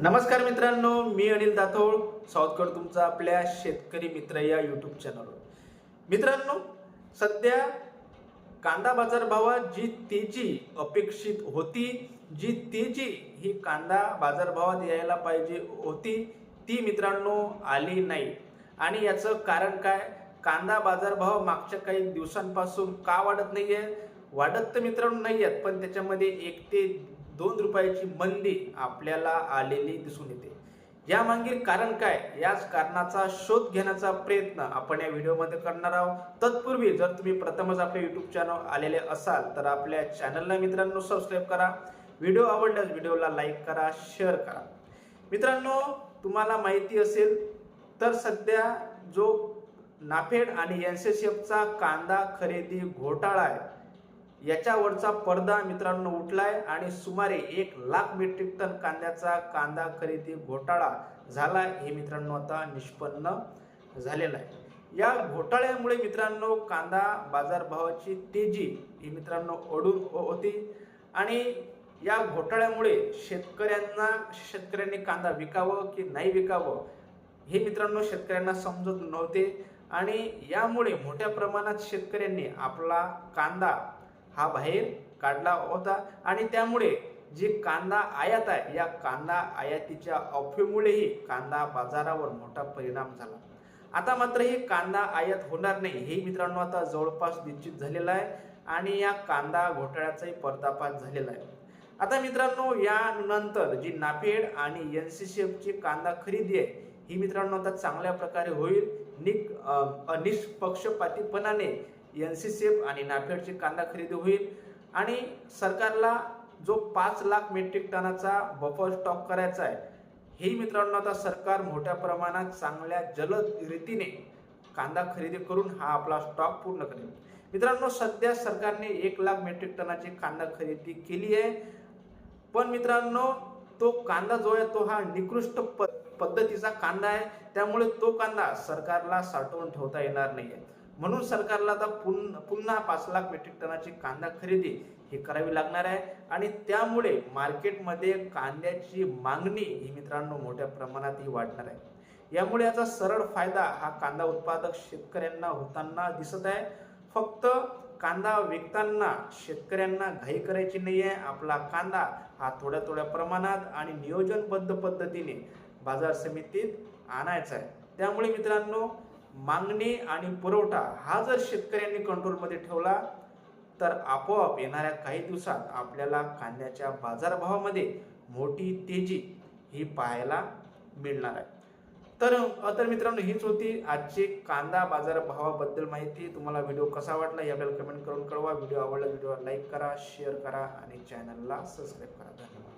नमस्कार मित्रांनो मी अनिल दाथोळ साऊथकड तुमचा आपल्या शेतकरी मित्र या यूट्यूब चॅनलवर मित्रांनो सध्या कांदा बाजारभावात जी तेजी अपेक्षित होती जी तेजी ही कांदा बाजारभावात यायला पाहिजे होती ती मित्रांनो आली नाही. आणि याचं कारण काय? कांदा बाजारभाव मागच्या काही दिवसांपासून का वाढत नाही आहे वाढत तर मित्रांनो नाही आहेत पण त्याच्यामध्ये एक ते दोन रुपयाची मंदी आपल्याला आलेली दिसून येते. यामागील कारण काय? याच कारणाचा शोध घेण्याचा प्रयत्न आपण या व्हिडिओमध्ये करणार आहोत. तत्पूर्वी जर तुम्ही प्रथमच आपल्या युट्यूब चॅनल आलेले असाल तर आपल्या चॅनलला मित्रांनो सबस्क्राईब करा. व्हिडिओ आवडल्यास व्हिडिओला लाईक करा शेअर करा. मित्रांनो तुम्हाला माहिती असेल तर सध्या जो नाफेड आणि एन सी एफचा कांदा खरेदी घोटाळा आहे याच्यावरचा पडदा मित्रांनो उठलाय आणि सुमारे एक लाख मेट्रिक टन कांद्याचा कांदा खरेदी घोटाळा झाला हे मित्रांनो आता निष्पन्न झालेलं आहे. या घोटाळ्यामुळे मित्रांनो कांदा बाजारभावाची तेजी ही मित्रांनो ओढून हो- होती आणि या घोटाळ्यामुळे शेतकऱ्यांना शेतकऱ्यांनी कांदा विकावं की नाही विकावं हे मित्रांनो शेतकऱ्यांना समजत नव्हते आणि यामुळे मोठ्या प्रमाणात शेतकऱ्यांनी आपला कांदा हा बाहेर काढला होता. आणि त्यामुळे जी कांदा आयात आहे या कांदा आयातीच्या अफवेमुळेही कांदा बाजारावर मोठा परिणाम झाला. आता मात्र हे कांदा आयात होणार नाही हे मित्रांनो आता जवळपास निश्चित झालेलं आहे आणि या कांदा घोटाळ्याचाही पर्दापात झालेला आहे. आता मित्रांनो यानंतर जी नाफेड आणि एन सी सी एफची कांदा खरेदी आहे ही मित्रांनो आता चांगल्या प्रकारे होईल. निक निष्पक्षपातीपणाने एन सी सी एफ आणि नाफेडची कांदा खरेदी होईल. आणि सरकारला जो पाच लाख मेट्रिक टनाचा बफर स्टॉक करायचा आहे हे मित्रांनो आता सरकार मोठ्या प्रमाणात चांगल्या जलद रीतीने कांदा खरेदी करून हा आपला स्टॉक पूर्ण करेल. मित्रांनो सध्या सरकारने एक लाख मेट्रिक टनाची कांदा खरेदी केली आहे. पण मित्रांनो तो कांदा जो आहे तो हा निकृष्ट पद्धतीचा कांदा आहे. त्यामुळे तो कांदा सरकारला साठवून ठेवता येणार नाही आहे म्हणून सरकारला आता पुन्हा पुन्हा पाच लाख मेट्रिक टनाची कांदा खरेदी ही करावी लागणार आहे. आणि त्यामुळे मार्केटमध्ये कांद्याची मागणी ही मित्रांनो मोठ्या प्रमाणात ही वाढणार आहे. यामुळे याचा सरळ फायदा हा कांदा उत्पादक शेतकऱ्यांना होताना दिसत आहे. फक्त कांदा विकताना शेतकऱ्यांना घाई करायची नाही आहे. आपला कांदा हा थोड्या थोड्या प्रमाणात आणि नियोजनबद्ध पद्धतीने बाजार समितीत आणायचा आहे. त्यामुळे मित्रांनो मागणी आणि पुरवठा हा जर शेतकऱ्यांनी कंट्रोलमध्ये ठेवला तर आपोआप येणाऱ्या काही दिवसात आपल्याला कांद्याच्या बाजारभावामध्ये मोठी तेजी ही पाहायला मिळणार आहे. तर तर मित्रांनो हीच होती आजची कांदा बाजारभावाबद्दल माहिती. तुम्हाला व्हिडिओ कसा वाटला हे आपल्याला कमेंट करून कळवा. व्हिडिओ आवडला व्हिडिओ लाईक करा शेअर करा आणि चॅनलला सबस्क्राईब करा. धन्यवाद.